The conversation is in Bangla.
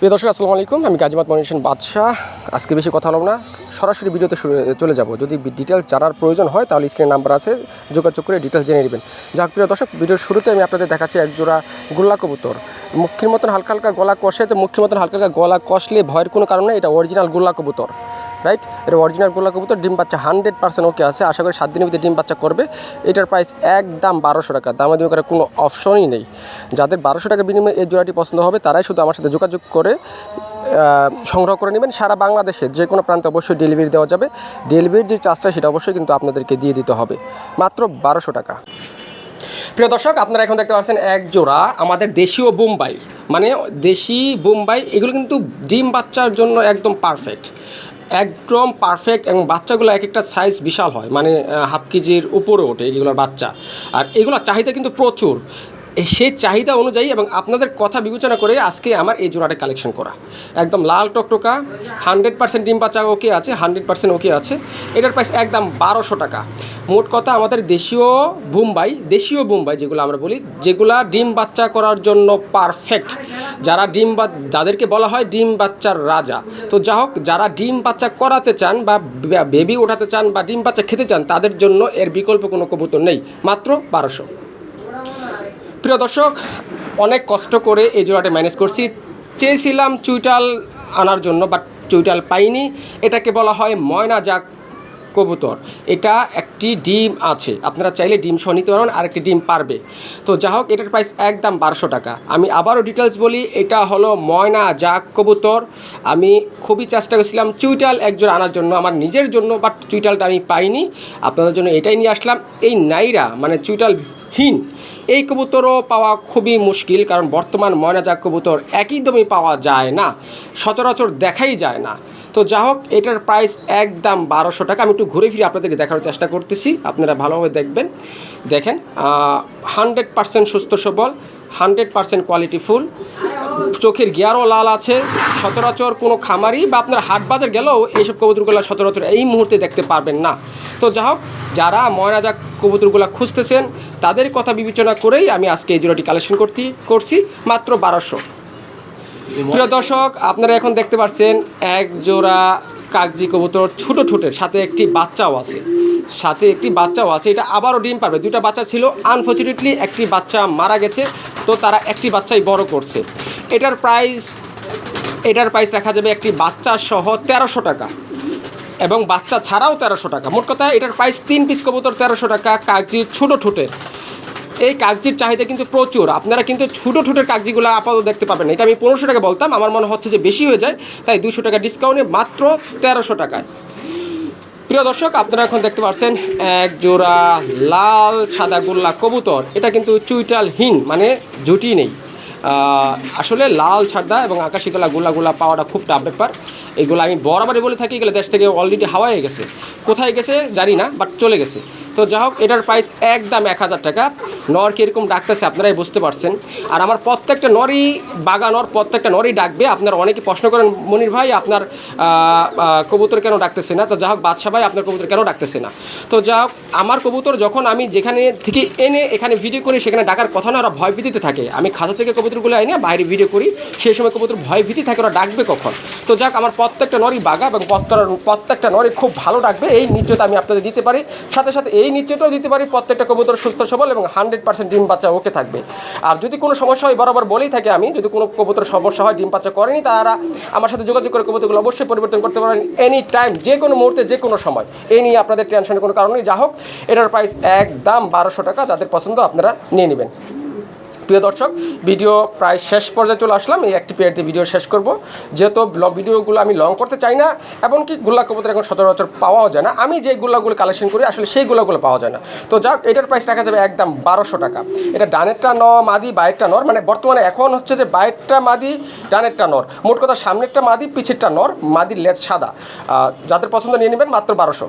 প্রিয় দর্শক, আসসালামু আলাইকুম। আমি গাজীমাত মনিশন বাদশাহ। আজকে বেশি কথা হলাম না। সরাসরি ভিডিওতে চলে যাব। যদি ডিটেলস জানার প্রয়োজন হয়, তাহলে স্ক্রিনে নাম্বার আছে। যোগাযোগ করে ডিটেলস জেনে নেবেন। যাক, প্রিয় দর্শক, ভিডিওর শুরুতে আমি আপনাদের দেখাচ্ছি এক জোড়া গোল্লা কবুতর। মুখের মতন হালকা হালকা গলা কষে, তো মুখের মতন হালকা হালকা গলা কষলে ভয়ের কোনো কারণ নেই। এটা অরিজিনাল গোল্লা কবুতর। রাইট? এটা অরিজিনাল গোল্লা কবুতর, ডিম বাচ্চা হান্ড্রেড পার্সেন্ট ওকে আছে। আশা করি সাত দিনের ভিতরে ডিম বাচ্চা করবে। এটার প্রাইস একদম বারোশো টাকা। দামাদামি করার কোনো অপশনই নেই। যাদের বারোশো টাকার বিনিময়ে এই জোড়াটি পছন্দ হবে, তারাই শুধু আমার সাথে যোগাযোগ করে সংগ্রহ করে নেবেন। সারা বাংলাদেশে যে কোনো প্রান্তে অবশ্যই ডেলিভারি দেওয়া যাবে। ডেলিভারির যে চার্জটা, সেটা অবশ্যই কিন্তু আপনাদেরকে দিয়ে দিতে হবে। মাত্র বারোশো টাকা। প্রিয় দর্শক, আপনারা এখন দেখতে পাচ্ছেন এক জোড়া আমাদের দেশীয় বোম্বাই। মানে দেশি বোম্বাই, এগুলো কিন্তু ডিম বাচ্চার জন্য একদম পারফেক্ট একদম পারফেক্ট এবং বাচ্চাগুলো এক একটা সাইজ বিশাল হয়। মানে হাফ কেজির উপরে ওঠে এগুলোর বাচ্চা। আর এগুলোর চাহিদা কিন্তু প্রচুর। সেই চাহিদা অনুযায়ী এবং আপনাদের কথা বিবেচনা করে আজকে আমার এই জোড়াটা কালেকশন করা। একদম লাল টকটকা হান্ড্রেড পার্সেন্ট ডিম বাচ্চা ওকে আছে হান্ড্রেড পার্সেন্ট ওকে আছে। এটার প্রাইস একদম বারোশো টাকা। মোট কথা আমাদের দেশীয় বোম্বাই দেশীয় বোম্বাই যেগুলো আমরা বলি, যেগুলা ডিম বাচ্চা করার জন্য পারফেক্ট যারা ডিম বা, যাদেরকে বলা হয় ডিম বাচ্চার রাজা। তো যা হোক, যারা ডিম বাচ্চা করাতে চান বা বেবি ওঠাতে চান বা ডিম বাচ্চা খেতে চান, তাদের জন্য এর বিকল্প কোনো কবুতর নেই। মাত্র বারোশো। প্রিয় দর্শক, অনেক কষ্ট করে এই জোড়াটা ম্যানেজ করছি। চেয়েছিলাম চুইটাল আনার জন্য বাট চুইটাল পাইনি। এটাকে বলা হয় ময়না যাক কবুতর। এটা একটি ডিম আছে। আপনারা চাইলে ডিম সহ নিতে পারবেন আর একটি ডিম পারবে। তো যা হোক, এটার প্রাইস একদম বারোশো টাকা। আমি আবারও ডিটেলস বলি, এটা হলো ময়না জাক কবুতর। আমি খুবই চেষ্টা করেছিলাম চুইটাল একজন আনার জন্য, আমার নিজের জন্য বাট চুইটালটা আমি পাইনি। আপনাদের জন্য এটাই নিয়ে আসলাম। এই নাইরা মানে চুইটালহীন এই কবুতরও পাওয়া খুবই মুশকিল, কারণ বর্তমান ময়নাজাক কবুতর একইদমই পাওয়া যায় না, সচরাচর দেখাই যায় না। তো যা হোক, এটার প্রাইস একদম বারোশো টাকা। আমি একটু ঘুরে ফিরে আপনাদেরকে দেখানোর চেষ্টা করতেছি, আপনারা ভালোভাবে দেখবেন। দেখেন হান্ড্রেড পার্সেন্ট সুস্থ সবল হান্ড্রেড পার্সেন্ট কোয়ালিটি ফুল চোখের গিয়ারও লাল আছে, সচরাচর কোনো খামারি বা আপনার হাট বাজার গেলেও এইসব কবুতরগুলো সচরাচর এই মুহূর্তে দেখতে পারবেন না। তো যা হোক যারা ময়নাজাক কবুতরগুলো খুঁজতেছেন, তাদের কথা বিবেচনা করেই আমি আজকে এই জোড়াটি কালেকশন করতে, করছি, মাত্র বারোশো। প্রিয় দর্শক, আপনারা এখন দেখতে পাচ্ছেন এক জোড়া কাগজি কবুতর ছোট ঠোঁটের, সাথে একটি বাচ্চাও আছে। সাথে একটি বাচ্চাও আছে, এটা আবারও ডিম পারবে। দুইটা বাচ্চা ছিল আনফর্চুনেটলি একটি বাচ্চা মারা গেছে, তো তারা একটি বাচ্চাই বড় করছে। এটার প্রাইস এটার প্রাইস রাখা যাবে একটি বাচ্চা সহ তেরোশো টাকা। এবং বাচ্চা ছাড়াও তেরোশো টাকা। মোট কথা, এটার প্রাইস তিন পিস কবুতর তেরোশো টাকা কাগজি ছোটো ঠোঁটের এই কাগজির চাহিদা কিন্তু প্রচুর। আপনারা কিন্তু ছোটো ঠোঁটের কাগজিগুলো আপাতত দেখতে পাবেন এটা আমি পনেরোশো টাকা বলতাম, আমার মনে হচ্ছে যে বেশি হয়ে যায়, তাই দুশো টাকা ডিসকাউন্টে মাত্র তেরোশো টাকায়। প্রিয় দর্শক, আপনারা এখন দেখতে পাচ্ছেন এক জোড়া লাল সাদা গোল্লা কবুতর। এটা কিন্তু চুইটাল চুইটালহীন মানে জুটি নেই। আসলে লাল ছাড়দা এবং আকাশি কলা গোলা গোলা পাওয়াটা খুব টাফ ব্যাপার। এগুলো আমি বরাবরই বলে থাকি, এগুলো দেশ থেকে অলরেডি হাওয়া হয়ে গেছে। কোথায় গেছে জানি না বাট চলে গেছে। তো যা হোক, এটার প্রাইস একদম এক হাজার টাকা। নর কীরকম ডাকতেছে, আপনারাই বুঝতে পারছেন। আর আমার প্রত্যেকটা নরই বাগা নর প্রত্যেকটা নরই ডাকবে। আপনারা অনেকে প্রশ্ন করেন, মনির ভাই, আপনার কবুতর কেন ডাকতেছে না? তো যা হোক বাদশা ভাই, আপনার কবুতর কেন ডাকতেছে না? তো যা হোক, আমার কবুতর যখন আমি যেখানে থেকে এনে এখানে ভিডিও করি, সেখানে ডাকার কথা না, ওরা ভয় ভীতিতে থাকে। আমি খাঁচা থেকে কবুতরগুলো এনে বাইরে ভিডিও করি, সেই সময় কবুতর ভয় ভীতি থাকে, ওরা ডাকবে কখন? তো যাক, আমার প্রত্যেকটা নরই বাগা এবং প্রত্যেকটা নরই খুব ভালো রাখবে এই নিশ্চয়তা আমি আপনাদের দিতে পারি। সাথে সাথে এই নিশ্চয়তাও দিতে পারি। প্রত্যেকটা কবুতর সুস্থ, সবল এবং হান্ড্রেড পার্সেন্ট ডিম বাচ্চা ওকে থাকবে। আর যদি কোনো সমস্যা হয়, বরাবর বলেই থাকে আমি, যদি কোনো কবুতর সমস্যা হয়, ডিম বাচ্চা করেনি তারা আমার সাথে যোগাযোগ করে কবুতরগুলো অবশ্যই পরিবর্তন করতে পারেন এনি টাইম যে কোনো মুহূর্তে, যে কোনো সময়। এই নিয়ে আপনাদের টেনশনের কোনো কারণ যা হোক, এটার প্রাইস একদম বারোশো টাকা। যাদের পছন্দ, আপনারা নিয়ে নেবেন। প্রিয় দর্শক, ভিডিও প্রায় শেষ পর্যায়ে চলে আসলাম। এই একটি পেয়ারতে ভিডিও শেষ করব। যেহেতু ভিডিওগুলো আমি লং করতে চাই না, এমনকি গুল্লা কবুতর এখন সচরাচর পাওয়াও যায় না, আমি যে গুল্লাগুলো কালেকশন করি, আসলে সেই গুল্লাগুলো পাওয়া যায় না। তো যাক, এটার প্রাইস রাখা যাবে একদম বারোশো টাকা। এটা ডানেরটা ন মাদি বাইরটা নর মানে বর্তমানে এখন হচ্ছে যে বাইরটা মাদি, ডানেরটা নর। মোট কথা সামনেরটা মাদি, পিছেরটা নর, মাদির লেজ সাদা। যাদের পছন্দ নিয়ে নেবেন মাত্র বারোশো।